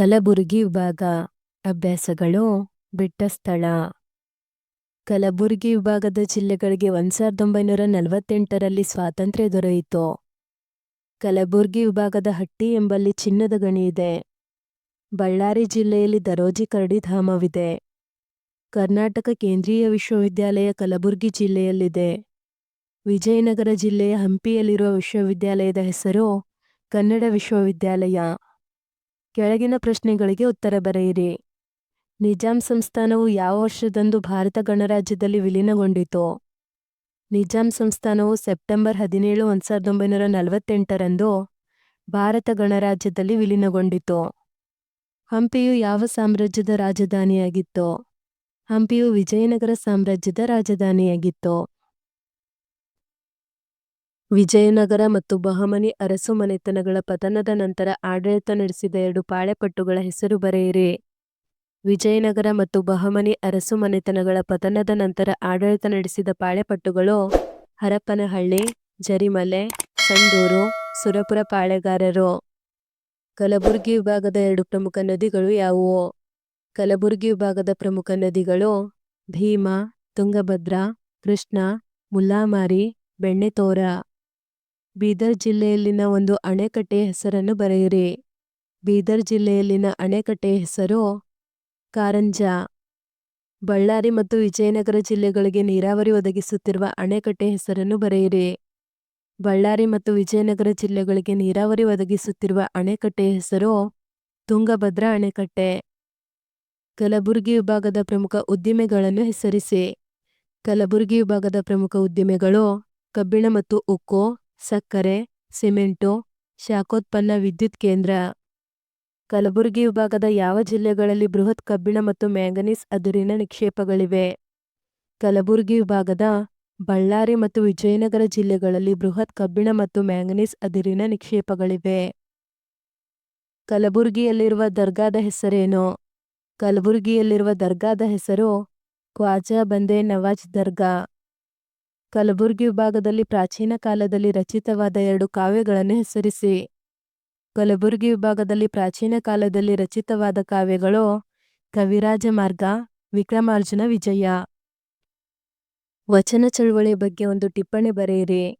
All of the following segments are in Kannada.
ಕಲಬುರಗಿ ವಿಭಾಗ ಅಭ್ಯಾಸಗಳು ಬಿಟ್ಟ ಸ್ಥಳ. ಕಲಬುರಗಿ ವಿಭಾಗದ ಜಿಲ್ಲೆಗಳಿಗೆ ಒಂದು ಸಾವಿರದ ಒಂಬೈನೂರ ನಲವತ್ತೆಂಟರಲ್ಲಿ ಸ್ವಾತಂತ್ರ್ಯ ದೊರೆಯಿತು. ಕಲಬುರಗಿ ವಿಭಾಗದ ಹಟ್ಟಿ ಎಂಬಲ್ಲಿ ಚಿನ್ನದ ಗಣಿ ಇದೆ. ಬಳ್ಳಾರಿ ಜಿಲ್ಲೆಯಲ್ಲಿ ದರೋಜಿ ಕರಡಿಧಾಮವಿದೆ. ಕರ್ನಾಟಕ ಕೇಂದ್ರೀಯ ವಿಶ್ವವಿದ್ಯಾಲಯ ಕಲಬುರಗಿ ಜಿಲ್ಲೆಯಲ್ಲಿದೆ. ವಿಜಯನಗರ ಜಿಲ್ಲೆಯ ಹಂಪಿಯಲ್ಲಿರುವ ವಿಶ್ವವಿದ್ಯಾಲಯದ ಹೆಸರು ಕನ್ನಡ ವಿಶ್ವವಿದ್ಯಾಲಯ. ಕೆಳಗಿನ ಪ್ರಶ್ನೆಗಳಿಗೆ ಉತ್ತರ ಬರೆಯಿರಿ. ನಿಜಾಂ ಸಂಸ್ಥಾನವು ಯಾವ ವರ್ಷದಂದು ಭಾರತ ಗಣರಾಜ್ಯದಲ್ಲಿ ವಿಲೀನಗೊಂಡಿತು? ನಿಜಾಂ ಸಂಸ್ಥಾನವು ಸೆಪ್ಟೆಂಬರ್ ಹದಿನೇಳು ಒಂದು ಸಾವಿರದ ಒಂಬೈನೂರ ನಲವತ್ತೆಂಟರಂದು ಭಾರತ ಗಣರಾಜ್ಯದಲ್ಲಿ ವಿಲೀನಗೊಂಡಿತು? ಹಂಪಿಯು ಯಾವ ಸಾಮ್ರಾಜ್ಯದ ರಾಜಧಾನಿಯಾಗಿತ್ತು? ಹಂಪಿಯು ವಿಜಯನಗರ ಸಾಮ್ರಾಜ್ಯದ ರಾಜಧಾನಿಯಾಗಿತ್ತು? ವಿಜಯನಗರ ಮತ್ತು ಬಹಮನಿ ಅರಸು ಮನೆತನಗಳ ಪತನದ ನಂತರ ಆಡಳಿತ ನಡೆಸಿದ ಎರಡು ಪಾಳೆಪಟ್ಟುಗಳ ಹೆಸರು ಬರೆಯಿರಿ. ವಿಜಯನಗರ ಮತ್ತು ಬಹಮನಿ ಅರಸು ಮನೆತನಗಳ ಪತನದ ನಂತರ ಆಡಳಿತ ನಡೆಸಿದ ಪಾಳೆಪಟ್ಟುಗಳು ಹರಪನಹಳ್ಳಿ, ಜರಿಮಲೆ, ಸಂಡೂರು, ಸುರಪುರ ಪಾಳೆಗಾರರು. ಕಲಬುರಗಿ ವಿಭಾಗದ ಎರಡು ಪ್ರಮುಖ ನದಿಗಳು ಯಾವುವು? ಕಲಬುರಗಿ ವಿಭಾಗದ ಪ್ರಮುಖ ನದಿಗಳು ಭೀಮಾ, ತುಂಗಭದ್ರಾ, ಕೃಷ್ಣ ಮುಲ್ಲಾಮಾರಿ ಬೆಣ್ಣೆತೋರ. ಬೀದರ್ ಜಿಲ್ಲೆಯಲ್ಲಿನ ಒಂದು ಅಣೆಕಟ್ಟೆಯ ಹೆಸರನ್ನು ಬರೆಯಿರಿ. ಬೀದರ್ ಜಿಲ್ಲೆಯಲ್ಲಿನ ಅಣೆಕಟ್ಟೆಯ ಹೆಸರು ಕಾರಂಜ. ಬಳ್ಳಾರಿ ಮತ್ತು ವಿಜಯನಗರ ಜಿಲ್ಲೆಗಳಿಗೆ ನೀರಾವರಿ ಒದಗಿಸುತ್ತಿರುವ ಅಣೆಕಟ್ಟೆ ಹೆಸರನ್ನು ಬರೆಯಿರಿ. ಬಳ್ಳಾರಿ ಮತ್ತು ವಿಜಯನಗರ ಜಿಲ್ಲೆಗಳಿಗೆ ನೀರಾವರಿ ಒದಗಿಸುತ್ತಿರುವ ಅಣೆಕಟ್ಟೆ ಹೆಸರು ತುಂಗಭದ್ರಾ ಅಣೆಕಟ್ಟೆ. ಕಲಬುರಗಿ ವಿಭಾಗದ ಪ್ರಮುಖ ಉದ್ದಿಮೆಗಳನ್ನು ಹೆಸರಿಸಿ. ಕಲಬುರಗಿ ವಿಭಾಗದ ಪ್ರಮುಖ ಉದ್ದಿಮೆಗಳು ಕಬ್ಬಿಣ ಮತ್ತು ಉಕ್ಕು ಸಕ್ಕರೆ, ಸಿಮೆಂಟು, ಶಾಖೋತ್ಪನ್ನ ವಿದ್ಯುತ್ ಕೇಂದ್ರ. ಕಲಬುರಗಿ ವಿಭಾಗದ ಯಾವ ಜಿಲ್ಲೆಗಳಲ್ಲಿ ಬೃಹತ್ ಕಬ್ಬಿಣ ಮತ್ತು ಮ್ಯಾಂಗನೀಸ್ ಅದಿರಿನ ನಿಕ್ಷೇಪಗಳಿವೆ? ಕಲಬುರಗಿ ವಿಭಾಗದ ಬಳ್ಳಾರಿ ಮತ್ತು ವಿಜಯನಗರ ಜಿಲ್ಲೆಗಳಲ್ಲಿ ಬೃಹತ್ ಕಬ್ಬಿಣ ಮತ್ತು ಮ್ಯಾಂಗನೀಸ್ ಅದಿರಿನ ನಿಕ್ಷೇಪಗಳಿವೆ. ಕಲಬುರಗಿಯಲ್ಲಿರುವ ದರ್ಗಾದ ಹೆಸರೇನು? ಕಲಬುರಗಿಯಲ್ಲಿರುವ ದರ್ಗಾದ ಹೆಸರು ಖ್ವಾಜಾ ಬಂದೆ ನವಾಜ್ ದರ್ಗಾ. ಕಲಬುರಗಿ ವಿಭಾಗದಲ್ಲಿ ಪ್ರಾಚೀನ ಕಾಲದಲ್ಲಿ ರಚಿತವಾದ ಎರಡು ಕಾವ್ಯಗಳನ್ನು ಹೆಸರಿಸಿ. ಕಲಬುರಗಿ ವಿಭಾಗದಲ್ಲಿ ಪ್ರಾಚೀನ ಕಾಲದಲ್ಲಿ ರಚಿತವಾದ ಕಾವ್ಯಗಳು ಕವಿರಾಜ ಮಾರ್ಗ, ವಿಕ್ರಮಾರ್ಜುನ ವಿಜಯ. ವಚನ ಚಳುವಳಿ ಬಗ್ಗೆ ಒಂದು ಟಿಪ್ಪಣಿ ಬರೆಯಿರಿ.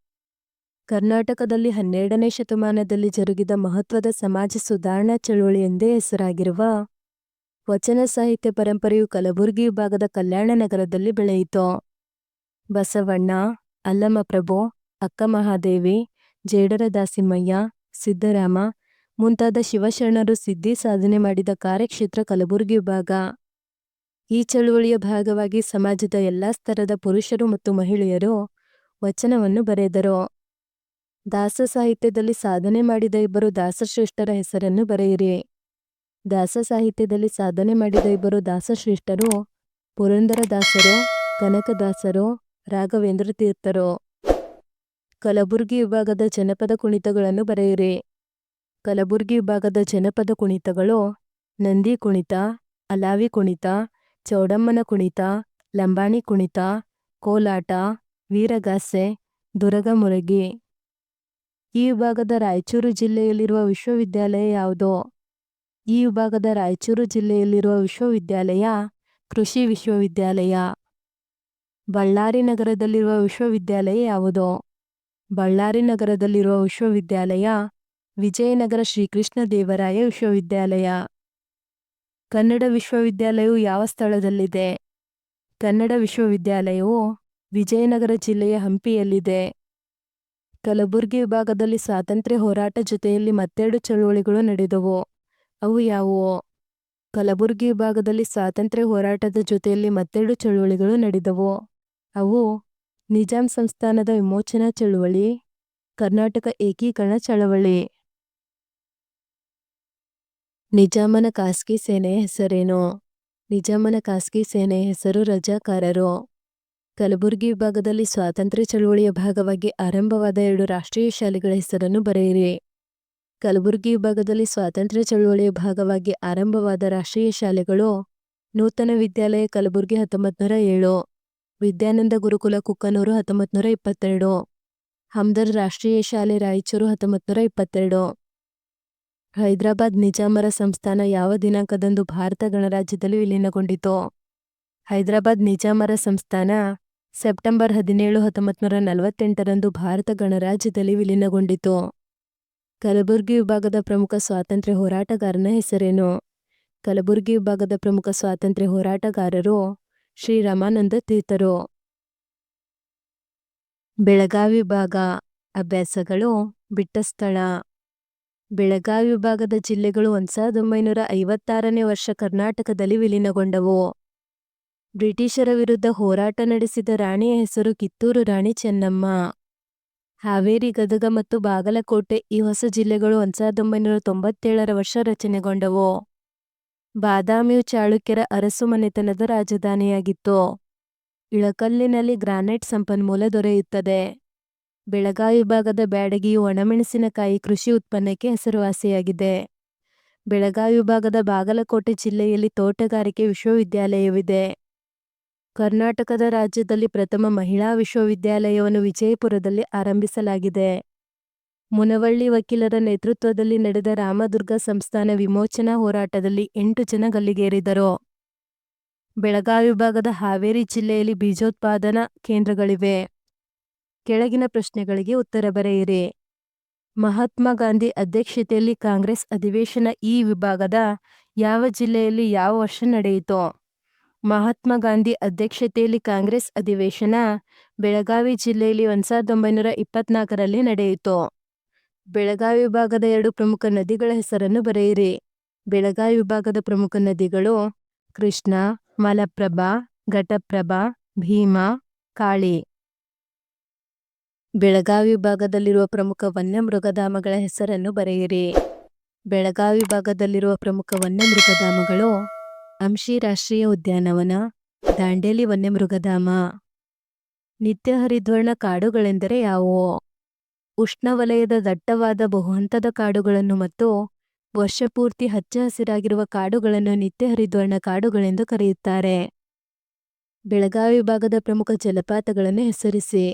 ಕರ್ನಾಟಕದಲ್ಲಿ ಹನ್ನೆರಡನೇ ಶತಮಾನದಲ್ಲಿ ಜರುಗಿದ ಮಹತ್ವದ ಸಮಾಜ ಸುಧಾರಣಾ ಚಳುವಳಿ ಎಂದೇ ಹೆಸರಾಗಿರುವ ವಚನ ಸಾಹಿತ್ಯ ಪರಂಪರೆಯು ಕಲಬುರಗಿ ವಿಭಾಗದ ಕಲ್ಯಾಣ ನಗರದಲ್ಲಿ ಬೆಳೆಯಿತು. ಬಸವಣ್ಣ, ಅಲ್ಲಮಪ್ರಭು ಅಕ್ಕ ಮಹಾದೇವಿ ಜೇಡರ ದಾಸಿಮಯ್ಯ ಸಿದ್ದರಾಮ ಮುಂತಾದ ಶಿವಶರಣರು ಸಿದ್ಧಿ ಸಾಧನೆ ಮಾಡಿದ ಕಾರ್ಯಕ್ಷೇತ್ರ ಕಲಬುರಗಿ ವಿಭಾಗ. ಈ ಚಳುವಳಿಯ ಭಾಗವಾಗಿ ಸಮಾಜದ ಎಲ್ಲ ಸ್ತರದ ಪುರುಷರು ಮತ್ತು ಮಹಿಳೆಯರು ವಚನವನ್ನು ಬರೆದರು. ದಾಸ ಸಾಹಿತ್ಯದಲ್ಲಿ ಸಾಧನೆ ಮಾಡಿದ ಇಬ್ಬರು ದಾಸಶ್ರೇಷ್ಠರ ಹೆಸರನ್ನು ಬರೆಯಿರಿ. ದಾಸ ಸಾಹಿತ್ಯದಲ್ಲಿ ಸಾಧನೆ ಮಾಡಿದ ಇಬ್ಬರು ದಾಸಶ್ರೇಷ್ಠರು ಪುರಂದರದಾಸರು, ಕನಕದಾಸರು ರಾಘವೇಂದ್ರ ತೀರ್ಥರು. ಕಲಬುರಗಿ ವಿಭಾಗದ ಜನಪದ ಕುಣಿತಗಳನ್ನು ಬರೆಯಿರಿ. ಕಲಬುರಗಿ ವಿಭಾಗದ ಜನಪದ ಕುಣಿತಗಳು ನಂದಿ ಕುಣಿತ, ಅಲಾವಿ ಕುಣಿತ, ಚೌಡಮ್ಮನ ಕುಣಿತ, ಲಂಬಾಣಿ ಕುಣಿತ, ಕೋಲಾಟ, ವೀರಗಾಸೆ, ದುರಗಮುರಗಿ. ಈ ವಿಭಾಗದ ರಾಯಚೂರು ಜಿಲ್ಲೆಯಲ್ಲಿರುವ ವಿಶ್ವವಿದ್ಯಾಲಯ ಯಾವುದು? ಈ ವಿಭಾಗದ ರಾಯಚೂರು ಜಿಲ್ಲೆಯಲ್ಲಿರುವ ವಿಶ್ವವಿದ್ಯಾಲಯ ಕೃಷಿ ವಿಶ್ವವಿದ್ಯಾಲಯ. ಬಳ್ಳಾರಿ ನಗರದಲ್ಲಿರುವ ವಿಶ್ವವಿದ್ಯಾಲಯ ಯಾವುದು? ಬಳ್ಳಾರಿ ನಗರದಲ್ಲಿರುವ ವಿಶ್ವವಿದ್ಯಾಲಯ ವಿಜಯನಗರ ಶ್ರೀಕೃಷ್ಣ ದೇವರಾಯ ವಿಶ್ವವಿದ್ಯಾಲಯ. ಕನ್ನಡ ವಿಶ್ವವಿದ್ಯಾಲಯವು ಯಾವ ಸ್ಥಳದಲ್ಲಿದೆ? ಕನ್ನಡ ವಿಶ್ವವಿದ್ಯಾಲಯವು ವಿಜಯನಗರ ಜಿಲ್ಲೆಯ ಹಂಪಿಯಲ್ಲಿದೆ. ಕಲಬುರಗಿ ವಿಭಾಗದಲ್ಲಿ ಸ್ವಾತಂತ್ರ್ಯ ಹೋರಾಟ ಜೊತೆಯಲ್ಲಿ ಮತ್ತೆರಡು ಚಳುವಳಿಗಳು ನಡೆದವು. ಅವು ಯಾವುವು? ಕಲಬುರಗಿ ವಿಭಾಗದಲ್ಲಿ ಸ್ವಾತಂತ್ರ್ಯ ಹೋರಾಟದ ಜೊತೆಯಲ್ಲಿ ಮತ್ತೆರಡು ಚಳುವಳಿಗಳು ನಡೆದವು. ಅವು ನಿಜಾಂ ಸಂಸ್ಥಾನದ ವಿಮೋಚನಾ ಚಳುವಳಿ, ಕರ್ನಾಟಕ ಏಕೀಕರಣ ಚಳವಳಿ. ನಿಜಾಮನ ಖಾಸಗಿ ಸೇನೆ ಹೆಸರೇನು? ನಿಜಾಮನ ಖಾಸಗಿ ಸೇನೆ ಹೆಸರು ರಜಾಕಾರರು. ಕಲಬುರಗಿ ವಿಭಾಗದಲ್ಲಿ ಸ್ವಾತಂತ್ರ್ಯ ಚಳುವಳಿಯ ಭಾಗವಾಗಿ ಆರಂಭವಾದ ಎರಡು ರಾಷ್ಟ್ರೀಯ ಶಾಲೆಗಳ ಹೆಸರನ್ನು ಬರೆಯಿರಿ. ಕಲಬುರಗಿ ವಿಭಾಗದಲ್ಲಿ ಸ್ವಾತಂತ್ರ್ಯ ಚಳುವಳಿಯ ಭಾಗವಾಗಿ ಆರಂಭವಾದ ರಾಷ್ಟ್ರೀಯ ಶಾಲೆಗಳು ನೂತನ ವಿದ್ಯಾಲಯ ಕಲಬುರಗಿ ಹತ್ತೊಂಬತ್ತು ಏಳು. ವಿದ್ಯಾನಂದ ಗುರುಕುಲ ಕುಕ್ಕನೂರು ಹತ್ತೊಂಬತ್ತು ನೂರ ಇಪ್ಪತ್ತೆರಡು. ಹಮ್ದರ್ ರಾಷ್ಟ್ರೀಯ ಶಾಲೆ ರಾಯಚೂರು ಹತ್ತೊಂಬತ್ತು ನೂರ ಇಪ್ಪತ್ತೆರಡು. ಹೈದರಾಬಾದ್ ನಿಜಾಮರ ಸಂಸ್ಥಾನ ಯಾವ ದಿನಾಂಕದಂದು ಭಾರತ ಗಣರಾಜ್ಯದಲ್ಲಿ ವಿಲೀನಗೊಂಡಿತು? ಹೈದರಾಬಾದ್ ನಿಜಾಮರ ಸಂಸ್ಥಾನ ಸೆಪ್ಟೆಂಬರ್ ಹದಿನೇಳು ಹತ್ತೊಂಬತ್ತು ನೂರ ನಲವತ್ತೆಂಟರಂದು ಭಾರತ ಗಣರಾಜ್ಯದಲ್ಲಿ ವಿಲೀನಗೊಂಡಿತು. ಕಲಬುರಗಿ ವಿಭಾಗದ ಪ್ರಮುಖ ಸ್ವಾತಂತ್ರ್ಯ ಹೋರಾಟಗಾರನ ಹೆಸರೇನು? ಕಲಬುರಗಿ ವಿಭಾಗದ ಪ್ರಮುಖ ಸ್ವಾತಂತ್ರ್ಯ ಹೋರಾಟಗಾರರು ಶ್ರೀ ರಮಾನಂದ ತೀರ್ಥರು. ಬೆಳಗಾವಿ ಭಾಗ ಅಭ್ಯಾಸಗಳು ಬಿಟ್ಟ ಸ್ಥಳ. ಬೆಳಗಾವಿ ಭಾಗದ ಜಿಲ್ಲೆಗಳು ಒಂದು ಸಾವಿರದ ಒಂಬೈನೂರ ಐವತ್ತಾರನೇ ವರ್ಷ ಕರ್ನಾಟಕದಲ್ಲಿ ವಿಲೀನಗೊಂಡವು. ಬ್ರಿಟಿಷರ ವಿರುದ್ಧ ಹೋರಾಟ ನಡೆಸಿದ ರಾಣಿಯ ಹೆಸರು ಕಿತ್ತೂರು ರಾಣಿ ಚೆನ್ನಮ್ಮ. ಹಾವೇರಿ, ಗದಗ ಮತ್ತು ಬಾಗಲಕೋಟೆ ಈ ಹೊಸ ಜಿಲ್ಲೆಗಳು ಒಂದು ಸಾವಿರದ ಒಂಬೈನೂರ ತೊಂಬತ್ತೇಳರ ವರ್ಷ ರಚನೆಗೊಂಡವು. ಬಾದಾಮಿಯು ಚಾಳುಕ್ಯರ ಅರಸು ಮನೆತನದ ರಾಜಧಾನಿಯಾಗಿತ್ತು. ಇಳಕಲ್ಲಿನಲ್ಲಿ ಗ್ರಾನೈಟ್ ಸಂಪನ್ಮೂಲ ದೊರೆಯುತ್ತದೆ. ಬೆಳಗಾವಿ ಭಾಗದ ಬ್ಯಾಡಗಿಯು ಒಣಮೆಣಸಿನಕಾಯಿ ಕೃಷಿ ಉತ್ಪನ್ನಕ್ಕೆ ಹೆಸರುವಾಸಿಯಾಗಿದೆ. ಬೆಳಗಾವಿ ವಿಭಾಗದ ಬಾಗಲಕೋಟೆ ಜಿಲ್ಲೆಯಲ್ಲಿ ತೋಟಗಾರಿಕೆ ವಿಶ್ವವಿದ್ಯಾಲಯವಿದೆ. ಕರ್ನಾಟಕದ ರಾಜ್ಯದಲ್ಲಿ ಪ್ರಥಮ ಮಹಿಳಾ ವಿಶ್ವವಿದ್ಯಾಲಯವನ್ನು ವಿಜಯಪುರದಲ್ಲಿ ಆರಂಭಿಸಲಾಗಿದೆ. ಮುನವಳ್ಳಿ ವಕೀಲರ ನೇತೃತ್ವದಲ್ಲಿ ನಡೆದ ರಾಮದುರ್ಗ ಸಂಸ್ಥಾನ ವಿಮೋಚನಾ ಹೋರಾಟದಲ್ಲಿ ಎಂಟು ಜನ ಗಲ್ಲಿಗೇರಿದರು. ಬೆಳಗಾವಿ ವಿಭಾಗದ ಹಾವೇರಿ ಜಿಲ್ಲೆಯಲ್ಲಿ ಬೀಜೋತ್ಪಾದನಾ ಕೇಂದ್ರಗಳಿವೆ. ಕೆಳಗಿನ ಪ್ರಶ್ನೆಗಳಿಗೆ ಉತ್ತರ ಬರೆಯಿರಿ. ಮಹಾತ್ಮ ಗಾಂಧಿ ಅಧ್ಯಕ್ಷತೆಯಲ್ಲಿ ಕಾಂಗ್ರೆಸ್ ಅಧಿವೇಶನ ಈ ವಿಭಾಗದ ಯಾವ ಜಿಲ್ಲೆಯಲ್ಲಿ ಯಾವ ವರ್ಷ ನಡೆಯಿತು. ಮಹಾತ್ಮ ಗಾಂಧಿ ಅಧ್ಯಕ್ಷತೆಯಲ್ಲಿ ಕಾಂಗ್ರೆಸ್ ಅಧಿವೇಶನ ಬೆಳಗಾವಿ ಜಿಲ್ಲೆಯಲ್ಲಿ ಒಂದು ಸಾವಿರದ ಒಂಬೈನೂರ ಇಪ್ಪತ್ನಾಲ್ಕರಲ್ಲಿ ನಡೆಯಿತು. ಬೆಳಗಾವಿ ವಿಭಾಗದ ಎರಡು ಪ್ರಮುಖ ನದಿಗಳ ಹೆಸರನ್ನು ಬರೆಯಿರಿ. ಬೆಳಗಾವಿ ವಿಭಾಗದ ಪ್ರಮುಖ ನದಿಗಳು ಕೃಷ್ಣ, ಮಲಪ್ರಭಾ, ಘಟಪ್ರಭಾ, ಭೀಮಾ, ಕಾಳಿ. ಬೆಳಗಾವಿ ವಿಭಾಗದಲ್ಲಿರುವ ಪ್ರಮುಖ ವನ್ಯಮೃಗಧಾಮಗಳ ಹೆಸರನ್ನು ಬರೆಯಿರಿ. ಬೆಳಗಾವಿ ವಿಭಾಗದಲ್ಲಿರುವ ಪ್ರಮುಖ ವನ್ಯಮೃಗಧಾಮಗಳು ಅಂಶಿ ರಾಷ್ಟ್ರೀಯ ಉದ್ಯಾನವನ, ದಾಂಡೇಲಿ ವನ್ಯಮೃಗಧಾಮ. ನಿತ್ಯ ಹರಿದ್ವರ್ಣ ಕಾಡುಗಳೆಂದರೆ ಯಾವುವು? ಉಷ್ಣವಲಯದ ದಟ್ಟವಾದ ಬಹುಹಂತದ ಕಾಡುಗಳನ್ನು ಮತ್ತು ವರ್ಷಪೂರ್ತಿ ಹಚ್ಚ ಹಸಿರಾಗಿರುವ ಕಾಡುಗಳನ್ನು ನಿತ್ಯ ಹರಿದ್ವರ್ಣ ಕಾಡುಗಳೆಂದು ಕರೆಯುತ್ತಾರೆ. ಬೆಳಗಾವಿ ಭಾಗದ ಪ್ರಮುಖ ಜಲಪಾತಗಳನ್ನು ಹೆಸರಿಸಿ.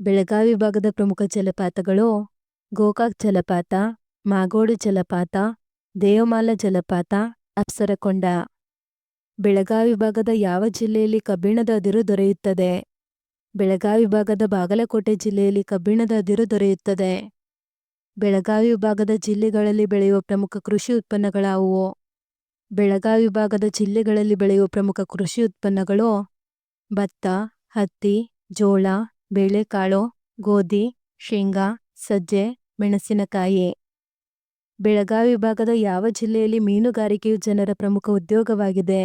ಬೆಳಗಾವಿ ಭಾಗದ ಪ್ರಮುಖ ಜಲಪಾತಗಳು ಗೋಕಾಕ್ ಜಲಪಾತ, ಮಾಗೋಡು ಜಲಪಾತ, ದೇವಮಾಲ ಜಲಪಾತ, ಅಪ್ಸರಕೊಂಡ. ಬೆಳಗಾವಿ ಭಾಗದ ಯಾವ ಜಿಲ್ಲೆಯಲ್ಲಿ ಕಬ್ಬಿಣದ ಅದಿರು ದೊರೆಯುತ್ತದೆ? ಬೆಳಗಾವಿ ಭಾಗದ ಬಾಗಲಕೋಟೆ ಜಿಲ್ಲೆಯಲ್ಲಿ ಕಬ್ಬಿಣದ ಅದಿರು ದೊರೆಯುತ್ತದೆ. ಬೆಳಗಾವಿ ವಿಭಾಗದ ಜಿಲ್ಲೆಗಳಲ್ಲಿ ಬೆಳೆಯುವ ಪ್ರಮುಖ ಕೃಷಿ ಉತ್ಪನ್ನಗಳಾವುವು? ಬೆಳಗಾವಿ ವಿಭಾಗದ ಜಿಲ್ಲೆಗಳಲ್ಲಿ ಬೆಳೆಯುವ ಪ್ರಮುಖ ಕೃಷಿ ಉತ್ಪನ್ನಗಳು? ಭತ್ತ, ಹತ್ತಿ, ಜೋಳ, ಬೇಳೆಕಾಳು, ಗೋಧಿ, ಶೇಂಗಾ, ಸಜ್ಜೆ, ಮೆಣಸಿನಕಾಯಿ. ಬೆಳಗಾವಿ ವಿಭಾಗದ ಯಾವ ಜಿಲ್ಲೆಯಲ್ಲಿ ಮೀನುಗಾರಿಕೆಯು ಜನರ ಪ್ರಮುಖ ಉದ್ಯೋಗವಾಗಿದೆ?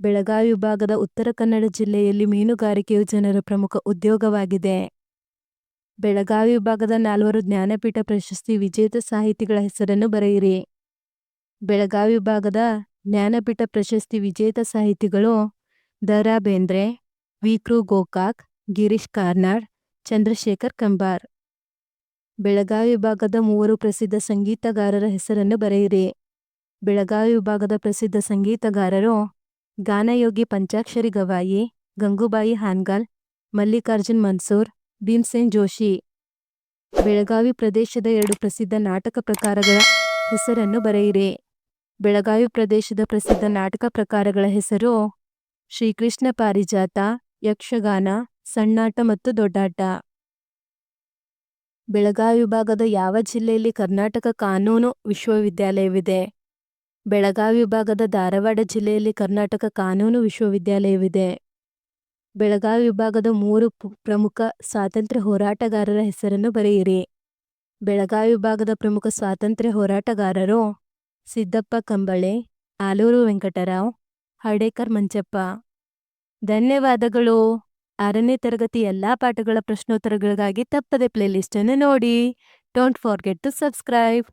ಬೆಳಗಾವಿ ವಿಭಾಗದ ಉತ್ತರ ಕನ್ನಡ ಜಿಲ್ಲೆಯಲ್ಲಿ ಮೀನುಗಾರಿಕೆಯು ಜನರ ಪ್ರಮುಖ ಉದ್ಯೋಗವಾಗಿದೆ. ಬೆಳಗಾವಿ ವಿಭಾಗದ ನಾಲ್ವರು ಜ್ಞಾನಪೀಠ ಪ್ರಶಸ್ತಿ ವಿಜೇತ ಸಾಹಿತಿಗಳ ಹೆಸರನ್ನು ಬರೆಯಿರಿ. ಬೆಳಗಾವಿ ವಿಭಾಗದ ಜ್ಞಾನಪೀಠ ಪ್ರಶಸ್ತಿ ವಿಜೇತ ಸಾಹಿತಿಗಳು ದ ರಾ ಬೇಂದ್ರೆ ವಿ ಕೃ ಗೋಕಾಕ್, ಗಿರೀಶ್ ಕಾರ್ನಾಡ್, ಚಂದ್ರಶೇಖರ್ ಕಂಬಾರ್. ಬೆಳಗಾವಿ ವಿಭಾಗದ ಮೂವರು ಪ್ರಸಿದ್ಧ ಸಂಗೀತಗಾರರ ಹೆಸರನ್ನು ಬರೆಯಿರಿ. ಬೆಳಗಾವಿ ವಿಭಾಗದ ಪ್ರಸಿದ್ಧ ಸಂಗೀತಗಾರರು ಗಾನಯೋಗಿ ಪಂಚಾಕ್ಷರಿ ಗವಾಯಿ, ಗಂಗೂಬಾಯಿ ಹಾನ್ಗಲ್, ಮಲ್ಲಿಕಾರ್ಜುನ್ ಮನ್ಸೂರ್, ಭೀಮ್ಸೇನ್ ಜೋಶಿ. ಬೆಳಗಾವಿ ಪ್ರದೇಶದ ಎರಡು ಪ್ರಸಿದ್ಧ ನಾಟಕ ಪ್ರಕಾರಗಳ ಹೆಸರನ್ನು ಬರೆಯಿರಿ. ಬೆಳಗಾವಿ ಪ್ರದೇಶದ ಪ್ರಸಿದ್ಧ ನಾಟಕ ಪ್ರಕಾರಗಳ ಹೆಸರು ಶ್ರೀಕೃಷ್ಣ ಪಾರಿಜಾತ, ಯಕ್ಷಗಾನ, ಸಣ್ಣಾಟ ಮತ್ತು ದೊಡ್ಡಾಟ. ಬೆಳಗಾವಿ ವಿಭಾಗದ ಯಾವ ಜಿಲ್ಲೆಯಲ್ಲಿ ಕರ್ನಾಟಕ ಕಾನೂನು ವಿಶ್ವವಿದ್ಯಾಲಯವಿದೆ? ಬೆಳಗಾವಿ ವಿಭಾಗದ ಧಾರವಾಡ ಜಿಲ್ಲೆಯಲ್ಲಿ ಕರ್ನಾಟಕ ಕಾನೂನು ವಿಶ್ವವಿದ್ಯಾಲಯವಿದೆ. ಬೆಳಗಾವಿ ವಿಭಾಗದ ಮೂರು ಪ್ರಮುಖ ಸ್ವಾತಂತ್ರ್ಯ ಹೋರಾಟಗಾರರ ಹೆಸರನ್ನು ಬರೆಯಿರಿ. ಬೆಳಗಾವಿ ವಿಭಾಗದ ಪ್ರಮುಖ ಸ್ವಾತಂತ್ರ್ಯ ಹೋರಾಟಗಾರರು ಸಿದ್ದಪ್ಪ ಕಂಬಳೆ, ಆಲೂರು ವೆಂಕಟರಾವ್ ಹಡೇಕರ್ ಮಂಚಪ್ಪ. ಧನ್ಯವಾದಗಳು. ಆರನೇ ತರಗತಿ ಎಲ್ಲಾ ಪಾಠಗಳ ಪ್ರಶ್ನೋತ್ತರಗಳಿಗಾಗಿ ತಪ್ಪದೆ ಪ್ಲೇಲಿಸ್ಟನ್ನು ನೋಡಿ. Don't forget to subscribe.